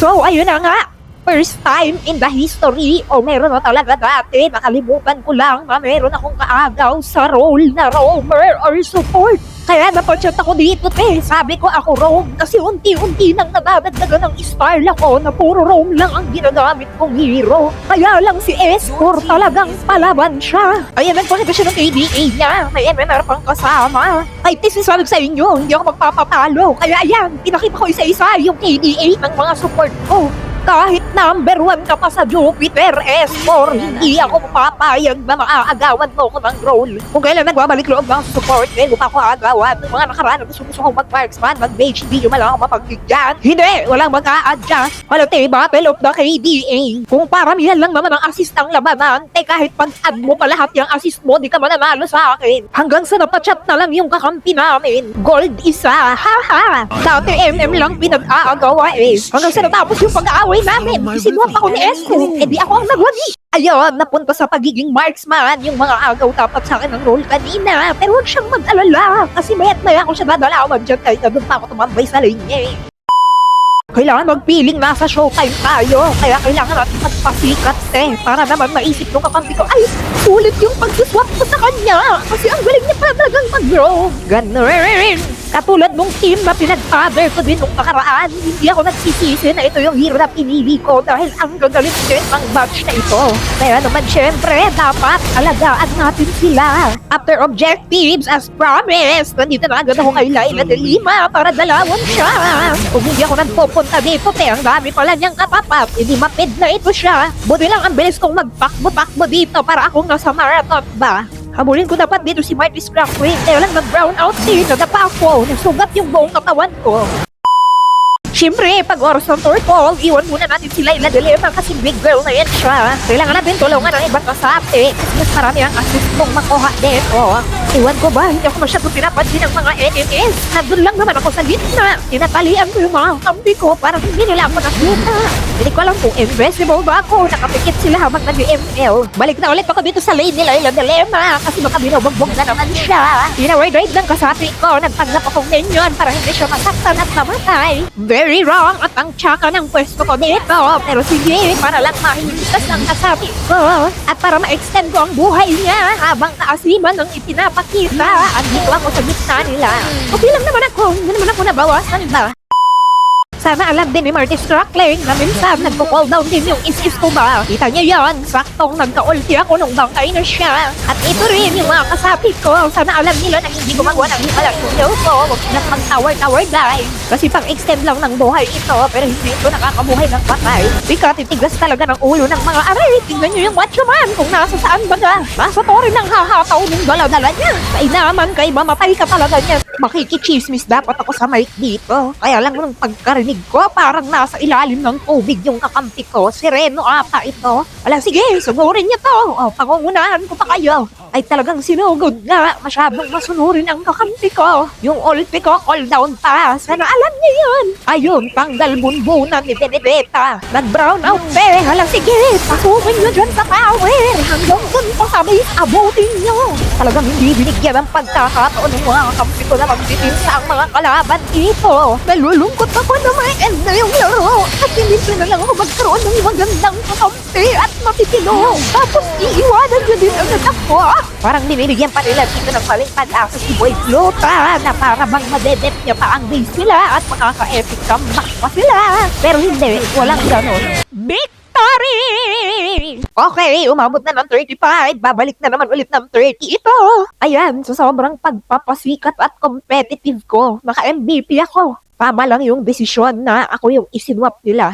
So, ayun na nga. First time in the history o meron na talaga dati nakalimutan ko lang na meron akong kaagaw sa role na roamer or support. Kaya napachat ako dito, te. Sabi ko ako roam kasi unti-unti nang nadadagdagan ng style ako na puro roam lang ang ginagamit kong hero. Kaya lang si Escor talagang palaban siya. Ay, nag-connect ko siya ng KDA niya. May MNR pang kasama. Ay, te, sinasabi ko sa inyo, hindi ako magpapapalo. Kaya ayan, pinakita ko isa-isa yung KDA ng mga support ko. Kahit number one ka pa sa Jupiter S4, hindi ako papayag na maaagawan mo ko ng role. Kung kailan nagbabalik loob ng support, eh, pa ako aagawan. Mga nakaraan, gusto gusto kong mag-marksman, mag-mage, hindi nyo malang ako mapagbigyan. Hindi, walang mag-a-adjust. Wala, te, battle of the KDA. Kung paramihan lang naman ang assist ang labanan, te, kahit pag-add mo pa lahat yung assist mo, di ka mananalo sa akin. Hanggang sa napachat na lang yung kakampi namin. Gold isa, ha ha. Dati MM lang pinag-aagawa eh. Hanggang sa natapos yung pag-aaway namin, isinuwap ako ni Esko. Eh di ako ang nagwagi. Ayun, napunta sa pagiging marksman yung mga agaw tapat sa akin ng role kanina. Pero huwag siyang mag-alala kasi mayat maya ako siya dadalawan dyan kahit na doon pa ako tumambay sa linya eh. Kailangan magpiling nasa showtime tayo. Kaya kailangan natin magpasikat eh. Para naman maisip nung kakampi ko, ay, sulit yung pag-swap ko sa kanya. Kasi ang galing niya pa talagang mag-grow. Ganun. Katulad nung team na pinag-father ko din nung nakaraan, hindi ako nagsisisi na ito yung hero na pinili ko dahil ang gagaling din ng batch na ito. Kaya naman syempre, dapat alagaan natin sila. After objectives, as promised, nandito na agad ako kay Laila de Lima para dalawan siya. Kung hindi ako nagpupunta dito, te, ang dami pala niyang katapat. Hindi mapid na ito siya. Buti lang ang bilis kong magpakbo-pakbo dito para akong nasa marathon ba. Habulin ko dapat dito si Marty Scrapway. Kaya lang nag-brown out dito. Nadapa ako. Nasugat yung buong katawan ko. Siyempre, pag oras ng turtle, iwan muna natin si Layla de Lima kasi big girl na yan siya. Kailangan natin tulungan ng ibang kasapi. Kasi mas marami ang assist mong makuha dito. Iwan ko ba, hindi ako masyado pinapansin ng mga enemies. Nandun lang naman ako sa gitna. Tinatalian ko yung mga kampi ko para hindi nila ako nakita. Hindi ko alam kung invisible ba ako. Nakapikit sila habang nag-ML. Balik na ulit ako dito sa lane ni Layla de Lima kasi baka binubugbog na naman siya. Tinawide ride ng kasapi ko. Nagpanggap akong minion para hindi siya masaktan at mamatay. Very wrong at ang tsaka ng pwesto ko dito. Pero sige, para lang mahiligtas ang kasapi ko. At para ma-extend ko ang buhay niya habang naasiman ng ipinapakita. Andito ako sa gitna nila. Okay lang naman ako. Hindi naman ako nabawasan ba? Sana alam din ni Marty Struckling na minsan nagpo-fall down din yung isis ko ba? Kita niyo yan, saktong nagka-ulti ako nung bangkay na siya. At ito rin yung mga kasapit ko. Sana alam nila na hindi gumagawa ng himalang tuyo ko. Huwag sila mag-tower-tower dive. Kasi pang-extend lang ng buhay ito, pero hindi ito nakakabuhay ng patay. Bika, titigas talaga ng ulo ng mga aray. Tingnan niyo yung macho man kung nasa saan ba nga. Nasa to rin ang hahataw ng dala-dala niya. Sa inaman kay mamatay ka talaga niya. Makikichismis dapat ako sa mic dito. Kaya lang nung pagkarinig ko, parang nasa ilalim ng tubig yung kakampi ko. Sireno ata ito. Wala, sige, sunurin niya to. O, pangungunahan ko pa kayo. Ay talagang sinugod nga. Masyadong masunurin ang kakampi ko. Yung ulti ko, call down pa. Sana alam niya yun. Ayun, tanggal bunbunan ni Benedetta. Nag-brown out pe. Hala, sige, pasukin niyo dyan sa power. Hanggang dun pa sa abutin niyo. Talagang hindi binigyan ng pagkakataon ng mga kakampi ko na magtitinsa ang mga kalaban dito. Nalulungkot ako na may end na yung hindi na lang ako magkaroon ng magandang kakampi at matitino. Tapos iiwanan niyo din agad ako. Parang binibigyan pa nila dito ng maling pag-asa si Boy Flota na para bang madedep niya pa ang base nila at makaka-epic comeback pa sila. Pero hindi, walang ganon. Victory! Okay, umabot na ng 35. Babalik na naman ulit ng 30 ito. Ayan, sa sobrang pagpapasikat at competitive ko, naka-MVP ako. Tama lang yung desisyon na ako yung isinwap nila.